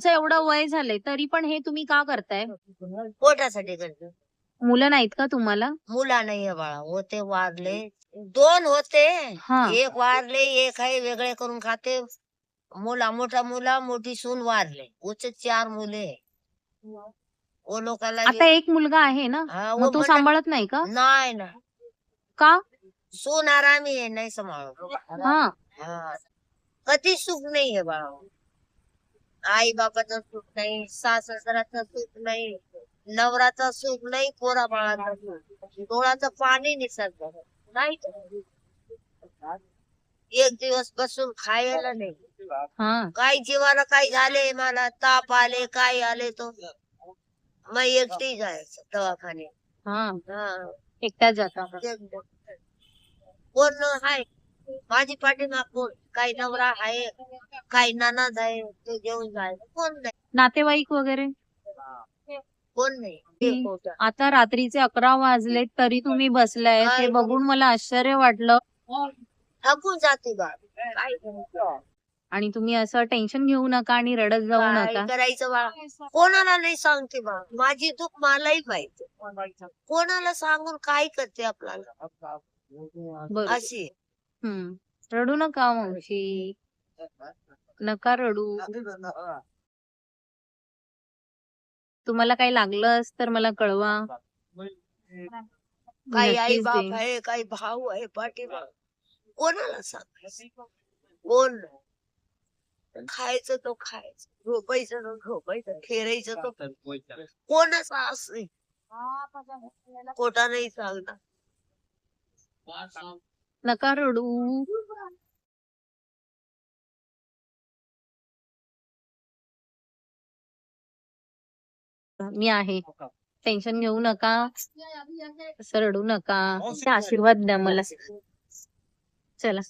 तुमचं एवढं वय झालंय तरी पण हे तुम्ही का करताय? पोटासाठी करतो. मुलं नाहीत का तुम्हाला? मुला नाहीये बाळा होते वारले. दोन होते. हा. एक वारले एक आहे वेगळे करून खाते. मुला मोठा मुला मोठी सून वारले. उच चार मुले. ओ लोकांना आता एक मुलगा आहे ना? हा, मग तो सांभाळत नाही का? नाही ना. का? सून आरामी आहे नाही सांभाळ हा. कधी सुख नाही आहे बाळा. आई बाबाचं सुख नाही सासराचं सुख नाही नवराचं सुख नाही पोरा बाळाचं सुख डोळ्याचं पाणी निसर्ग नाही एक दिवस बसून खायला नाही. हा. काही जीवाला काही झाले मला ताप आले काय आले तो. मग एकटी जायचं दवाखाने एकट्याच जाता कोण हाय? माझी पाठीमाग कोण काही नवरा आहे काही ननद आहे ते घेऊन जायचं. कोण नाही. नातेवाईक वगैरे? कोण नाही. आता रात्रीचे अकरा वाजलेत तरी तुम्ही बसलाय. ते बघून मला आश्चर्य वाटलं. थकून जाते बा. काय करायचं? आणि तुम्ही असं टेन्शन घेऊ नका आणि रडत जाऊ काय नका. करायचं बा? कोणाला नाही सांगते बा. माझी दुःख मलाही पाहिजे कोणाला? सांगून काय करते आपल्याला? बरोबर अशी. हम्म. रडू नका मावशी. नका रडू. तुम्हाला काही लागलंच तर मला कळवा. काही आई नक्कीच बाप. आहे काही भाऊ आहे पाठीमाग कोणाला सांगायचं? कोण नाही. खायचं तो खायचं झोपायचं तो झोपायचं खेळायचं तो कोणाचा असं कोटा नाही. सांगणार नका रडू. मी आहे. टेन्शन घेऊ नका. असं रडू नका. आशीर्वाद द्या मला. चला.